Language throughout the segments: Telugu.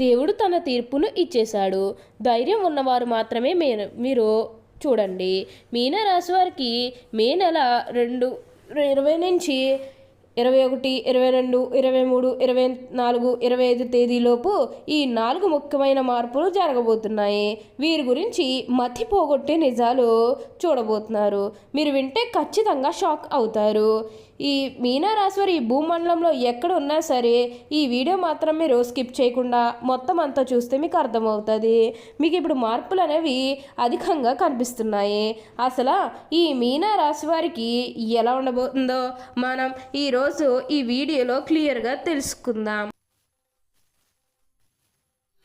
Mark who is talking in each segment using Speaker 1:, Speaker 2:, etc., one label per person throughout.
Speaker 1: దేవుడు తన తీర్పును ఇచ్చేశాడు. ధైర్యం ఉన్నవారు మాత్రమే మే మీరు చూడండి. మీనరాశి వారికి మే నెల రెండు ఇరవై నుంచి ఇరవై ఒకటి ఇరవై రెండు ఇరవై మూడు ఇరవై నాలుగు ఇరవై ఐదు తేదీలోపు ఈ నాలుగు ముఖ్యమైన మార్పులు జరగబోతున్నాయి. వీరి గురించి మతి పోగొట్టే నిజాలు చూడబోతున్నారు. మీరు వింటే ఖచ్చితంగా షాక్ అవుతారు. ఈ మీనారాశ్వరి ఈ భూమండలంలో ఎక్కడ ఉన్నా సరే ఈ వీడియో మాత్రం మీరు స్కిప్ చేయకుండా మొత్తం అంతా చూస్తే మీకు అర్థమవుతుంది. మీకు ఇప్పుడు మార్పులు అనేవి అధికంగా కనిపిస్తున్నాయి. అసలు ఈ మీనారాశి వారికి ఎలా ఉండబోతుందో మనం ఈరోజు ఈ వీడియోలో క్లియర్గా తెలుసుకుందాం.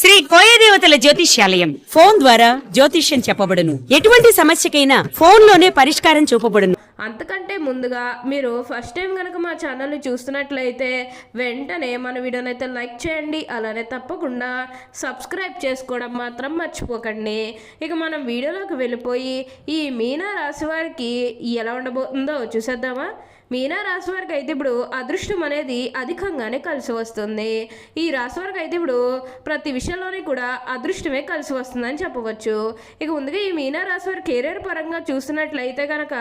Speaker 2: శ్రీ కోయదేవతల జ్యోతిష్యాలయం. ఫోన్ ద్వారా జ్యోతిష్యం చెప్పబడును. ఎటువంటి సమస్యకైనా ఫోన్లోనే పరిష్కారం చూపబడును.
Speaker 1: అంతకంటే ముందుగా మీరు ఫస్ట్ టైం కనుక మా ఛానల్ని చూస్తున్నట్లయితే వెంటనే మన వీడియోని అయితే లైక్ చేయండి అలానే తప్పకుండా సబ్స్క్రైబ్ చేసుకోవడం మాత్రం మర్చిపోకండి. ఇక మనం వీడియోలోకి వెళ్ళిపోయి ఈ మీనా రాశి వారికి ఎలా ఉండబోతుందో చూసేద్దామా? మీనా రాశి వారికి అయితే ఇప్పుడు అదృష్టం అనేది అధికంగానే కలిసి వస్తుంది. ఈ రాశి వారికి అయితే ఇప్పుడు ప్రతి విషయంలోనే కూడా అదృష్టమే కలిసి వస్తుందని చెప్పవచ్చు. ఇక ముందుగా ఈ మీనా రాశి వారి కెరీర్ పరంగా చూసినట్లయితే కనుక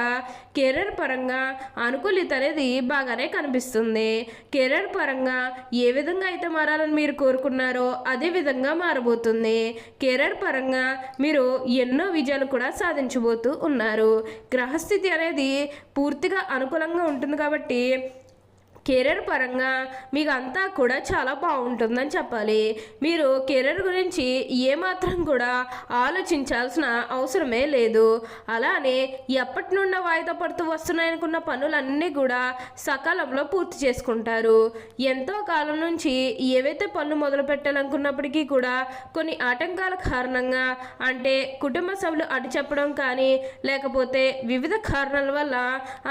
Speaker 1: కెరీర్ పరంగా అనుకూలిత అనేది బాగానే కనిపిస్తుంది. కెరీర్ పరంగా ఏ విధంగా అయితే మారాలని మీరు కోరుకున్నారో అదే విధంగా మారబోతుంది. కెరీర్ పరంగా మీరు ఎన్నో విజయాలు కూడా సాధించబోతూ ఉన్నారు. గ్రహస్థితి అనేది పూర్తిగా అనుకూలంగా ఉంటుంది కాబట్టి కెరీర్ పరంగా మీకు అంతా కూడా చాలా బాగుంటుందని చెప్పాలి. మీరు కెరీర్ గురించి ఏమాత్రం కూడా ఆలోచించాల్సిన అవసరమే లేదు. అలానే ఎప్పటి నుండో వాయిదా పడుతూ వస్తున్నాయనుకున్న పనులన్నీ కూడా సకాలంలో పూర్తి చేసుకుంటారు. ఎంతో కాలం నుంచి ఏవైతే పనులు మొదలు పెట్టాలనుకున్నప్పటికీ కూడా కొన్ని ఆటంకాల కారణంగా అంటే కుటుంబ సభ్యులు అటు చెప్పడం కానీ లేకపోతే వివిధ కారణాల వల్ల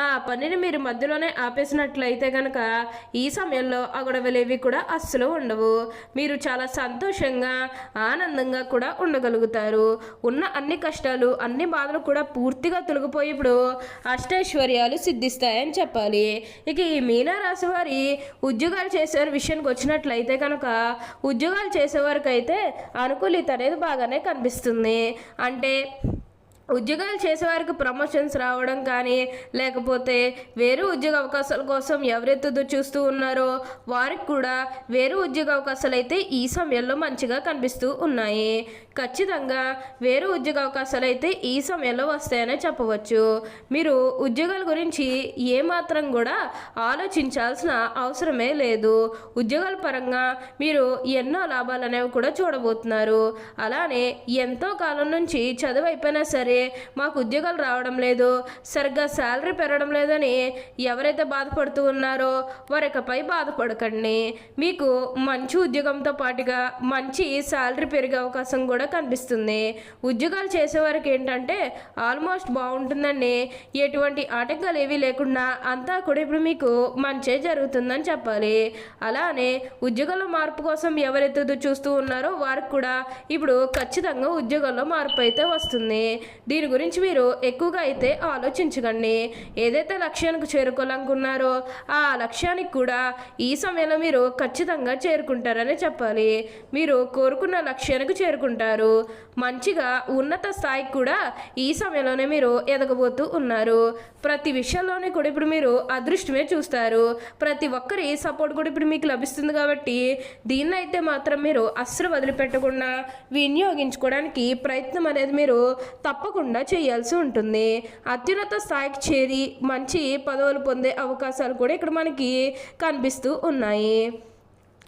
Speaker 1: ఆ పనిని మీరు మధ్యలోనే ఆపేసినట్లయితే కనుక ఈ సమయంలో ఆ కూడా అస్సలు ఉండవు. మీరు చాలా సంతోషంగా ఆనందంగా కూడా ఉండగలుగుతారు. ఉన్న అన్ని కష్టాలు అన్ని బాధలు కూడా పూర్తిగా తొలగిపోయి ఇప్పుడు అష్టైశ్వర్యాలు సిద్ధిస్తాయని చెప్పాలి. ఇక ఈ మీనారాశి వారి ఉద్యోగాలు చేసే విషయానికి వచ్చినట్లయితే కనుక ఉద్యోగాలు చేసేవారికి అయితే అనుకూలిత అనేది బాగానే కనిపిస్తుంది. అంటే ఉద్యోగాలు చేసేవారికి ప్రమోషన్స్ రావడం కానీ లేకపోతే వేరే ఉద్యోగ అవకాశాల కోసం ఎవరెత్తుదో చూస్తూ ఉన్నారో వారికి కూడా వేరే ఉద్యోగ అవకాశాలు అయితే ఈ సమయంలో మంచిగా కనిపిస్తూ ఉన్నాయి. ఖచ్చితంగా వేరే ఉద్యోగ అవకాశాలు అయితే ఈ సమయంలో వస్తాయనే చెప్పవచ్చు. మీరు ఉద్యోగాల గురించి ఏమాత్రం కూడా ఆలోచించాల్సిన అవసరమే లేదు. ఉద్యోగాల పరంగా మీరు ఎన్నో లాభాలు అనేవి కూడా చూడబోతున్నారు. అలానే ఎంతో కాలం నుంచి చదువు అయిపోయినా సరే మాకు ఉద్యోగాలు రావడం లేదు సరిగ్గా శాలరీ పెరగడం లేదని ఎవరైతే బాధపడుతూ ఉన్నారో వారికపై బాధపడకండి. మీకు మంచి ఉద్యోగంతో పాటుగా మంచి శాలరీ పెరిగే అవకాశం కూడా కనిపిస్తుంది. ఉద్యోగాలు చేసేవారికి ఏంటంటే ఆల్మోస్ట్ బాగుంటుందండి. ఎటువంటి ఆటంకాలు ఏవీ లేకుండా అంతా కూడా ఇప్పుడు మీకు మంచే జరుగుతుందని చెప్పాలి. అలానే ఉద్యోగాల మార్పు కోసం ఎవరైతే చూస్తూ ఉన్నారో వారికి కూడా ఇప్పుడు ఖచ్చితంగా ఉద్యోగాల్లో మార్పు అయితే వస్తుంది. దీని గురించి మీరు ఎక్కువగా అయితే ఆలోచించకండి. ఏదైతే లక్ష్యానికి చేరుకోవాలనుకున్నారో ఆ లక్ష్యానికి కూడా ఈ సమయంలో మీరు ఖచ్చితంగా చేరుకుంటారని చెప్పాలి. మీరు కోరుకున్న లక్ష్యానికి చేరుకుంటారు. మంచిగా ఉన్నత స్థాయికి కూడా ఈ సమయంలోనే మీరు ఎదగబోతూ ఉన్నారు. ప్రతి విషయంలోనే కూడా ఇప్పుడు మీరు అదృష్టమే చూస్తారు. ప్రతి ఒక్కరి సపోర్ట్ కూడా ఇప్పుడు మీకు లభిస్తుంది కాబట్టి దీన్ని అయితే మాత్రం మీరు అస్సలు వదిలిపెట్టకుండా వినియోగించుకోవడానికి ప్రయత్నం అనేది మీరు తప్పకుండా చేయాల్సి ఉంటుంది. అత్యున్నత స్థాయికి చేరి మంచి పదవులు పొందే అవకాశాలు కూడా ఇక్కడ మనకి కనిపిస్తూ ఉన్నాయి.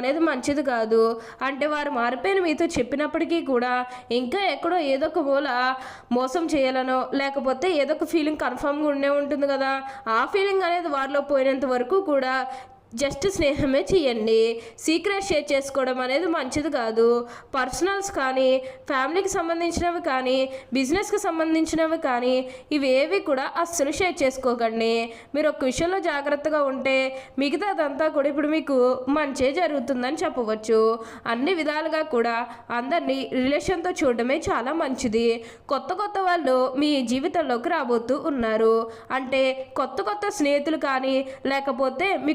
Speaker 1: అనేది మంచిది కాదు. అంటే వారు మారిపోయిన మీతో చెప్పినప్పటికీ కూడా ఇంకా ఎక్కడో ఏదో ఒక మూల మోసం చేయాలనో లేకపోతే ఏదో ఒక ఫీలింగ్ కన్ఫామ్గా ఉండే ఉంటుంది కదా. ఆ ఫీలింగ్ అనేది వారిలో పోయినంత వరకు కూడా జస్ట్ స్నేహమే చేయండి. సీక్రెట్ షేర్ చేసుకోవడం అనేది మంచిది కాదు. పర్సనల్స్ కానీ ఫ్యామిలీకి సంబంధించినవి కానీ బిజినెస్కి సంబంధించినవి కానీ ఇవేవి కూడా అస్సలు షేర్ చేసుకోకండి. మీరు ఒక విషయంలో జాగ్రత్తగా ఉంటే మిగతాదంతా కూడా ఇప్పుడు మీకు మంచే జరుగుతుందని చెప్పవచ్చు. అన్ని విధాలుగా కూడా అందరినీ రిలేషన్తో చూడడమే చాలా మంచిది. కొత్త కొత్త వాళ్ళు మీ జీవితంలోకి రాబోతూ ఉన్నారు. అంటే కొత్త కొత్త స్నేహితులు కానీ లేకపోతే మీ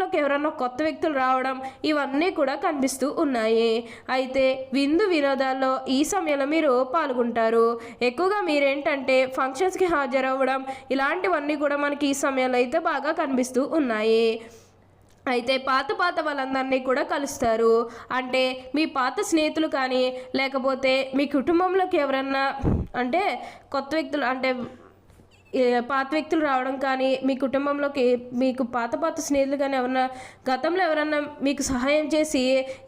Speaker 1: కుటుంబంలోకి ఎవరన్నా కొత్త వ్యక్తులు రావడం ఇవన్నీ కూడా కనిపిస్తూ ఉన్నాయి. అయితే విందు వినోదాల్లో ఈ సమయంలో మీరు పాల్గొంటారు. ఎక్కువగా మీరేంటంటే ఫంక్షన్స్కి హాజరవ్వడం ఇలాంటివన్నీ కూడా మనకి ఈ సమయంలో అయితే బాగా కనిపిస్తూ ఉన్నాయి. అయితే పాత పాత వాళ్ళందరినీ కూడా కలుస్తారు. అంటే మీ పాత స్నేహితులు కానీ లేకపోతే మీ కుటుంబంలోకి ఎవరన్నా అంటే కొత్త వ్యక్తులు అంటే పాత వ్యక్తులు రావడం కానీ మీ కుటుంబంలోకి మీకు పాత పాత స్నేహితులు కానీ ఎవరన్నా గతంలో ఎవరన్నా మీకు సహాయం చేసి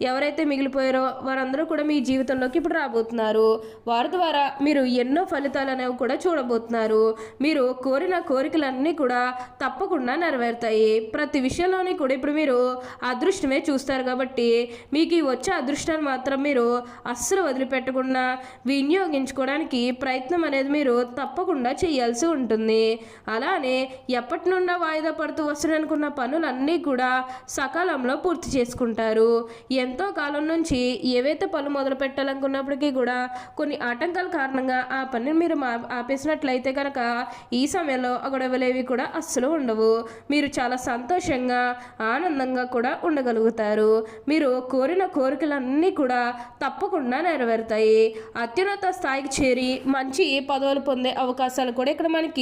Speaker 1: ఎవరైతే మిగిలిపోయారో వారందరూ కూడా మీ జీవితంలోకి ఇప్పుడు రాబోతున్నారు. వారి ద్వారా మీరు ఎన్నో ఫలితాలు అనేవి కూడా చూడబోతున్నారు. మీరు కోరిన కోరికలన్నీ కూడా తప్పకుండా నెరవేరుతాయి. ప్రతి విషయంలోని కూడా ఇప్పుడు మీరు అదృష్టమే చూస్తారు కాబట్టి మీకు ఈ వచ్చే అదృష్టాన్ని మాత్రం మీరు అస్సలు వదిలిపెట్టకుండా వినియోగించుకోవడానికి ప్రయత్నం అనేది మీరు తప్పకుండా చేయాల్సి ఉంటుంది. ఉంటుంది అలానే ఎప్పటి నుండో వాయిదా పడుతూ వస్తున్ననుకున్న పనులన్నీ కూడా సకాలంలో పూర్తి చేసుకుంటారు. ఎంతో కాలం నుంచి ఏవైతే పనులు మొదలు పెట్టాలనుకున్నప్పటికీ కూడా కొన్ని ఆటంకాల కారణంగా ఆ పనిని మీరు మా ఆపేసినట్లయితే కనుక ఈ సమయంలో గొడవలేవి కూడా అస్సలు ఉండవు. మీరు చాలా సంతోషంగా ఆనందంగా కూడా ఉండగలుగుతారు. మీరు కోరిన కోరికలన్నీ కూడా తప్పకుండా నెరవేరుతాయి. అత్యున్నత స్థాయికి చేరి మంచి పదవులు పొందే అవకాశాలు కూడా ఇక్కడ మనకి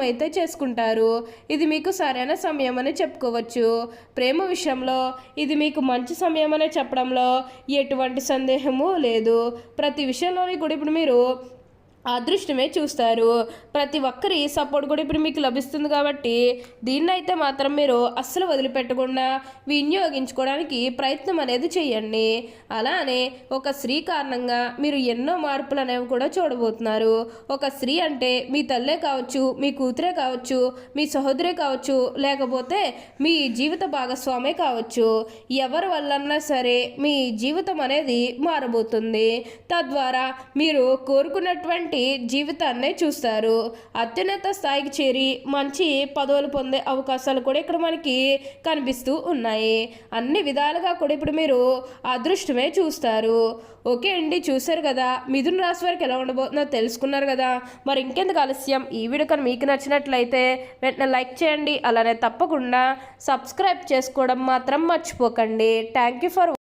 Speaker 1: అయితే చేసుకుంటారు. ఇది మీకు సరైన సమయం అని చెప్పుకోవచ్చు. ప్రేమ విషయంలో ఇది మీకు మంచి సమయం అని చెప్పడంలో ఎటువంటి సందేహము లేదు. ప్రతి విషయంలోని కూడా ఇప్పుడు మీరు అదృష్టమే చూస్తారు. ప్రతి ఒక్కరి సపోర్ట్ కూడా ఇప్పుడు మీకు లభిస్తుంది కాబట్టి దీన్ని అయితే మాత్రం మీరు అస్సలు వదిలిపెట్టకుండా వినియోగించుకోవడానికి ప్రయత్నం అనేది చేయండి. అలానే ఒక స్త్రీ కారణంగా మీరు ఎన్నో మార్పులు అనేవి కూడా చూడబోతున్నారు. ఒక స్త్రీ అంటే మీ తల్లే కావచ్చు మీ కూతురే కావచ్చు మీ సహోదరే కావచ్చు లేకపోతే మీ జీవిత భాగస్వామే కావచ్చు. ఎవరి వల్లన్నా సరే మీ జీవితం అనేది మారబోతుంది. తద్వారా మీరు కోరుకున్నటువంటి జీవితాన్నే చూస్తారు. అత్యున్నత స్థాయికి చేరి మంచి పదవులు పొందే అవకాశాలు కూడా ఇక్కడ మనకి కనిపిస్తూ ఉన్నాయి. అన్ని విధాలుగా కూడా ఇప్పుడు మీరు అదృష్టమే చూస్తారు. ఓకే అండి చూశారు కదా. మిథున రాశి వారికి ఎలా ఉండబోతుందో తెలుసుకున్నారు కదా. మరి ఇంకెందుకు ఆలస్యం? ఈ వీడియో కానీ మీకు నచ్చినట్లయితే వెంటనే లైక్ చేయండి. అలానే తప్పకుండా సబ్స్క్రైబ్ చేసుకోవడం మాత్రం మర్చిపోకండి. Thank you for